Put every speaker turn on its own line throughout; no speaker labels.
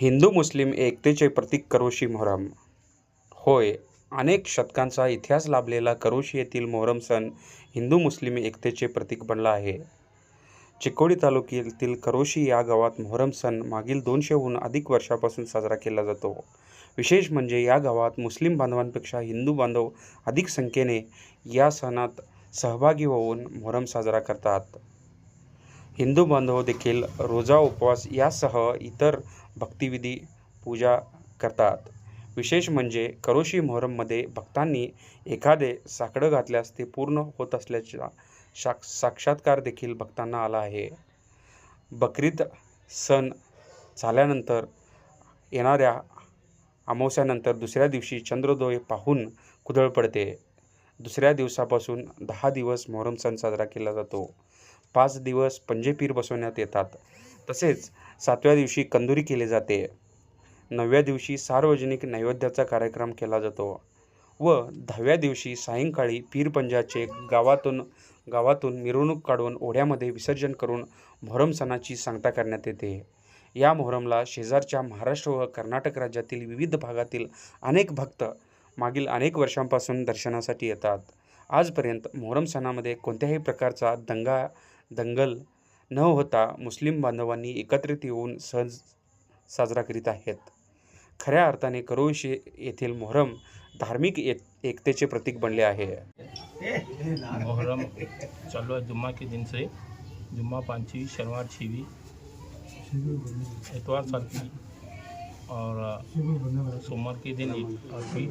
हिंदू मुस्लिम एकतेचे प्रतीक करोशी मोहरम. होय अनेक शतकांचा इतिहास लाभलेला करोशी येथील मोहरम सण हिंदू मुस्लिम एकतेचे प्रतीक बनला आहे. चिकोडी तालुक्यातील करोशी या गावात मोहरम सण मागील दोनशेहून अधिक वर्षापासून साजरा केला जातो. विशेष म्हणजे या गावात मुस्लिम बांधवांपेक्षा हिंदू बांधव अधिक संख्येने या सणात सहभागी होऊन मोहरम साजरा करतात. हिंदू बांधव देखील रोजा उपवास यासह इतर भक्तिविधी पूजा करतात. विशेष म्हणजे करोशी मोहरममध्ये भक्तांनी एखादे साकडं घातल्यास ते पूर्ण होत असल्याचा साक साक्षात्कार देखील भक्तांना आला आहे. बकरीद सण झाल्यानंतर येणाऱ्या अमावस्यानंतर दुसऱ्या दिवशी चंद्रोदय पाहून कुदळ पडते. दुसऱ्या दिवसापासून दहा दिवस मोहरम सण साजरा केला जातो. पाच दिवस पंजेपीर बसवण्यात येतात. तसेच सातव्या दिवशी कंदुरी केली जाते. नवव्या दिवशी सार्वजनिक नैवेद्याचा कार्यक्रम केला जातो व दहाव्या दिवशी सायंकाळी पीरपंजाचे गावातून गावातून मिरवणूक काढून ओढ्यामध्ये विसर्जन करून मोहरम सणाची सांगता करण्यात येते. या मोहरमला शेजारच्या महाराष्ट्र व कर्नाटक राज्यातील विविध भागातील अनेक भक्त मागील अनेक वर्षांपासून दर्शनासाठी येतात. आजपर्यंत मोहरम सणामध्ये कोणत्याही प्रकारचा दंगा दंगल न होता मुस्लिम बांधवांनी एकत्रित येऊन सण साजरा करीत आहेत. खऱ्या अर्थाने करोशी येथील मोहरम धार्मिक एक एकतेचे प्रतीक बनले आहे.
मोहरम चालू आहे जुम्मा के दिन से. जुम्मा पांचवी शनिवार छीवी इतवार सातवीं और सोमवार के दिन आठवीं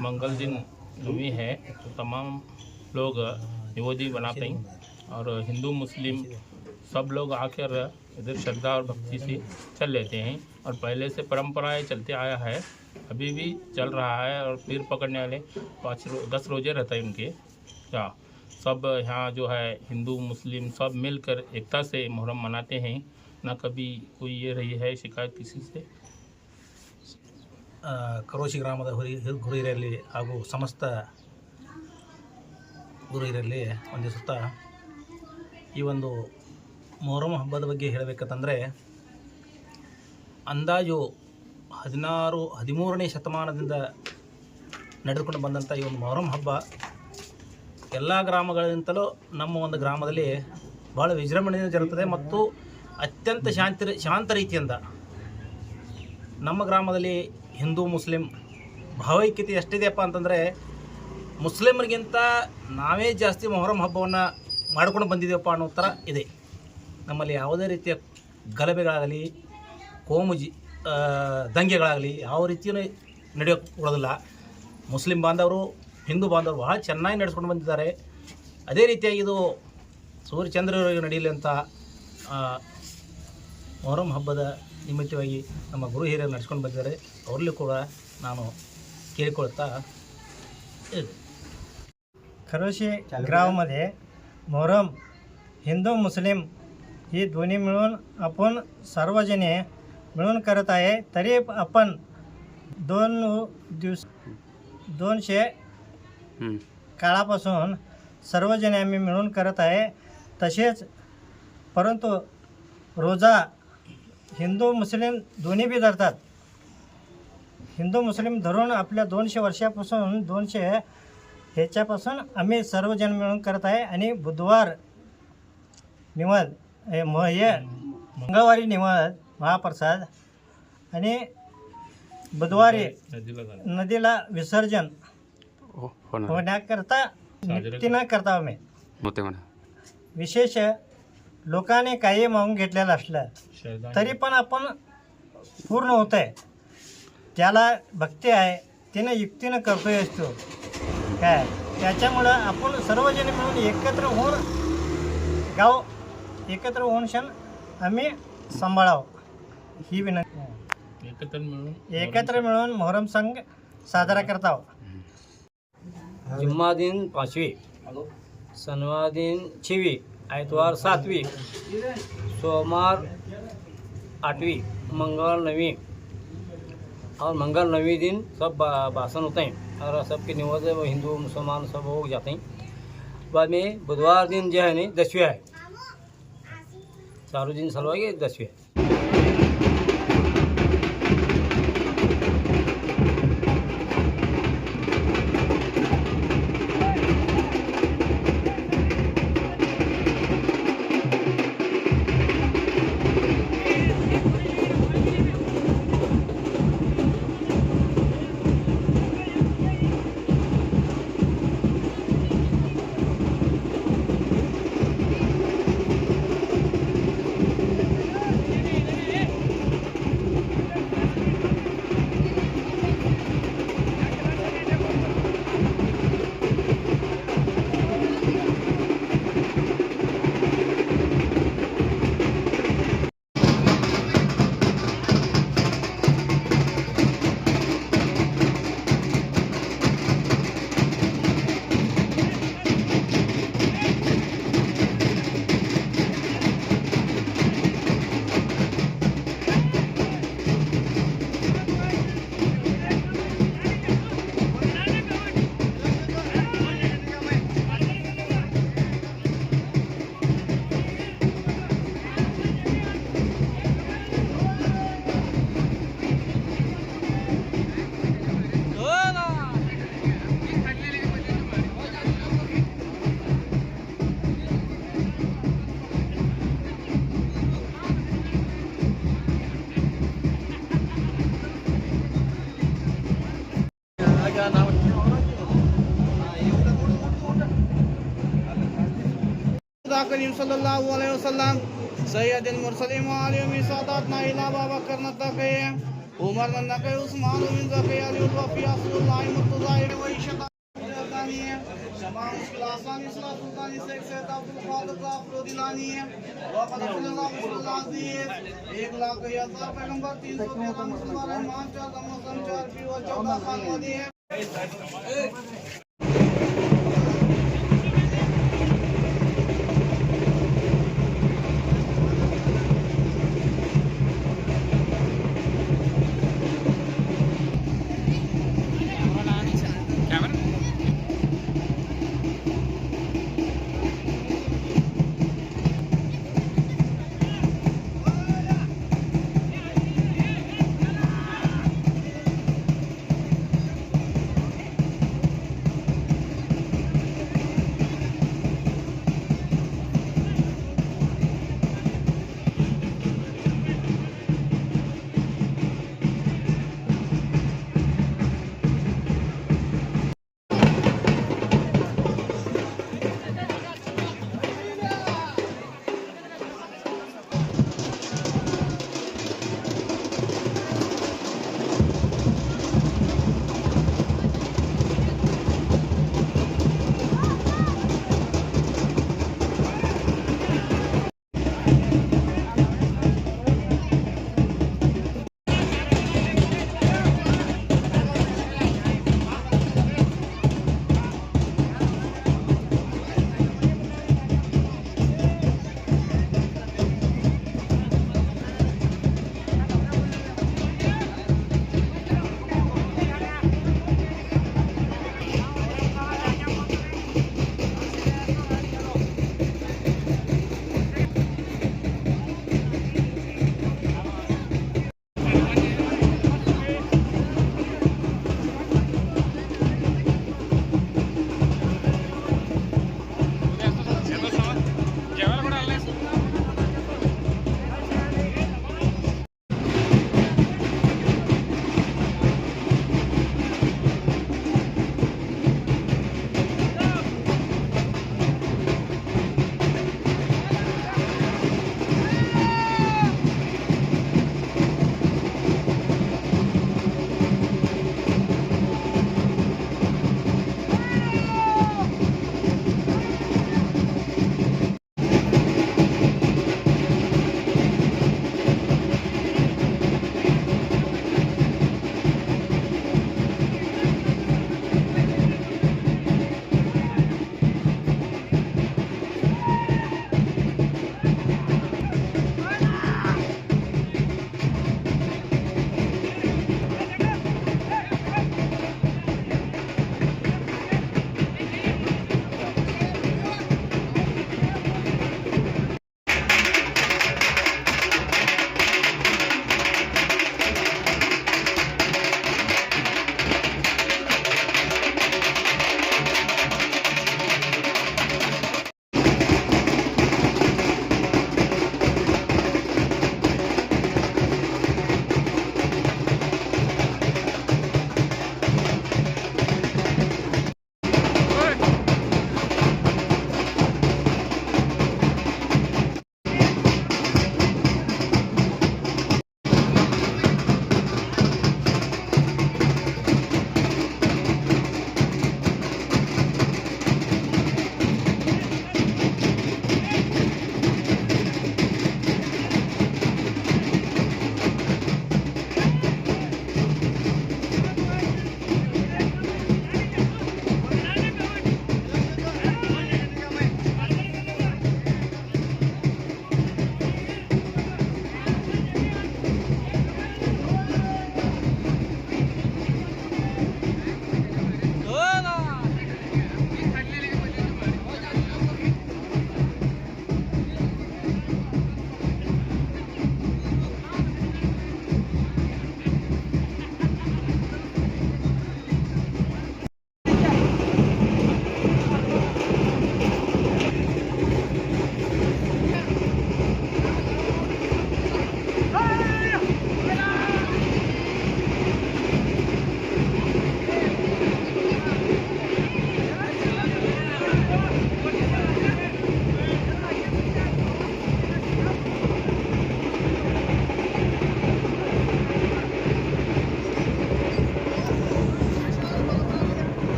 मंगल दिन नौवीं है. तो तमाम लोग निवोदी बनाते हैं। और हिंदू मुस्लिम सब लोग आकर इधर श्रद्धा और भक्ति से चल लेते हैं और पहले से परंपराएं चलते आया है अभी भी चल रहा है और पीर पकड़ने वाले पाँच रो, दस रोजे रहते हैं उनके या सब यहाँ जो है हिंदू मुस्लिम सब मिलकर एकता से मुहर्रम मनाते हैं ना कभी कोई ये रही है शिकायत किसी से
ಆ, ಕರೋಶಿ ಗ್ರಾಮದ ಹುರಿ ಹಿರ್- ಗುರು ಹಿರಿಯರಲ್ಲಿ ಹಾಗೂ ಸಮಸ್ತ ಗುರು ಹಿರಿಯರಲ್ಲಿ ಒಂದು ಸುತ್ತ ಈ ಒಂದು ಮೊಹರಂ ಹಬ್ಬದ ಬಗ್ಗೆ ಹೇಳಬೇಕಂತಂದರೆ, ಅಂದಾಜು ಹದಿನಾರು, ಹದಿಮೂರನೇ ಶತಮಾನದಿಂದ ನಡೆದುಕೊಂಡು ಬಂದಂಥ ಈ ಒಂದು ಮೊಹರಂ ಹಬ್ಬ, ಎಲ್ಲ ಗ್ರಾಮಗಳಿಗಿಂತಲೂ ನಮ್ಮ ಒಂದು ಗ್ರಾಮದಲ್ಲಿ ಭಾಳ ವಿಜೃಂಭಣೆಯಿಂದ ಜರುಗುತ್ತದೆ ಮತ್ತು ಅತ್ಯಂತ ಶಾಂತಿ, ಶಾಂತ ರೀತಿಯಿಂದ ನಮ್ಮ ಗ್ರಾಮದಲ್ಲಿ ಹಿಂದೂ, ಮುಸ್ಲಿಂ ಭಾವೈಕ್ಯತೆ ಎಷ್ಟಿದೆಯಪ್ಪ ಅಂತಂದರೆ, ಮುಸ್ಲಿಮರಿಗಿಂತ ನಾವೇ ಜಾಸ್ತಿ ಮೊಹರಂ ಹಬ್ಬವನ್ನು ಮಾಡ್ಕೊಂಡು ಬಂದಿದ್ದೀವಪ್ಪ ಅನ್ನೋ ಥರ ಇದೆ. ನಮ್ಮಲ್ಲಿ ಯಾವುದೇ ರೀತಿಯ ಗಲಭೆಗಳಾಗಲಿ, ಕೋಮುಜಿ ದಂಗೆಗಳಾಗಲಿ ಯಾವ ರೀತಿಯೂ ನಡೆಯೋಕ್ಕೆ ಮುಸ್ಲಿಂ ಬಾಂಧವರು, ಹಿಂದೂ ಬಾಂಧವರು ಭಾಳ ಚೆನ್ನಾಗಿ ನಡೆಸ್ಕೊಂಡು ಬಂದಿದ್ದಾರೆ. ಅದೇ ರೀತಿಯಾಗಿ ಇದು ಸೂರ್ಯಚಂದ್ರವರಿಗೆ ನಡೆಯಲಿ ಅಂತ ಮೊಹರಂ ಹಬ್ಬದ ನಿಮಿತ್ತವಾಗಿ ನಮ್ಮ ಗುರು ಹಿರಿಯರು ನಡೆಸ್ಕೊಂಡು ಬಂದಿದ್ದಾರೆ. ಅವರಲ್ಲೂ ಕೂಡ ನಾನು ಕೇಳಿಕೊಳ್ತಾ
ಖರೋಶಿ ಗ್ರಾಮದೇ मोहरम हिंदू मुस्लिम ही दोन्ही मिळून आपण सार्वजने मिळून करत आहे. तरी आपण दोन दिवस दोनशे काळापासून सर्वजणे आम्ही मिळून करत आहे. तसेच परंतु रोजा हिंदू मुस्लिम दोन्ही बी धरतात. हिंदू मुस्लिम धरून आपल्या दोनशे वर्षापासून दोनशे ह्याच्यापासून आम्ही सर्वजण मिळून करत आहे आणि बुधवार निवद हे म हे मंगळवारी निवद महाप्रसाद आणि बुधवारी
नदीला
विसर्जन
हो होणार
होण्याकरता नित्तीनं करता आम्ही.
होते म्हणा.
विशेष लोकांनी काही मागून घेतलेलं असलं तरी पण आपण पूर्ण होत आहे त्याला भक्ती आहे तिनं युक्तीनं करतोय असतो. काय? त्याच्यामुळं आपण सर्वजण मिळून एकत्र होऊन गाव एकत्र होऊन क्षण आम्ही सांभाळावं. ही विनंती.
एकत्र मिळून
एकत्र मिळून मोहरम संघ साजरा करता
जुम्मा दिन पाँचवीं. शनिवार दिन छवीं. आइतवार सातवीं. सोमवार आठवीं. मंगल नवीं और मंगल नवीं दिन सब बा- भाषण होते हैं और सबके है वो हिंदू मुसलमान सब हो जाते हैं। बाद में बुधवार दिन जो है नहीं दसवीं है। चारों दिन सलवा के दसवीं
करीम सल्लल्लाहु अलैहि वसल्लम सैयदुल मुरसलिम वालिम सादात ना इला बाबा करना तके उमर ना के उस्मान बिन जकी अली उल वफिया सल्लल्लाहु अलैहि वसल्लम वही शता है
एक लाख है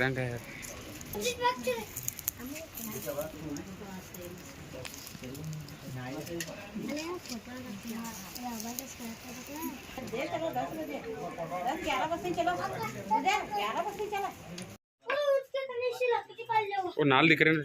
तिरंगा है वो नाल दिख रहे हैं।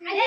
अरे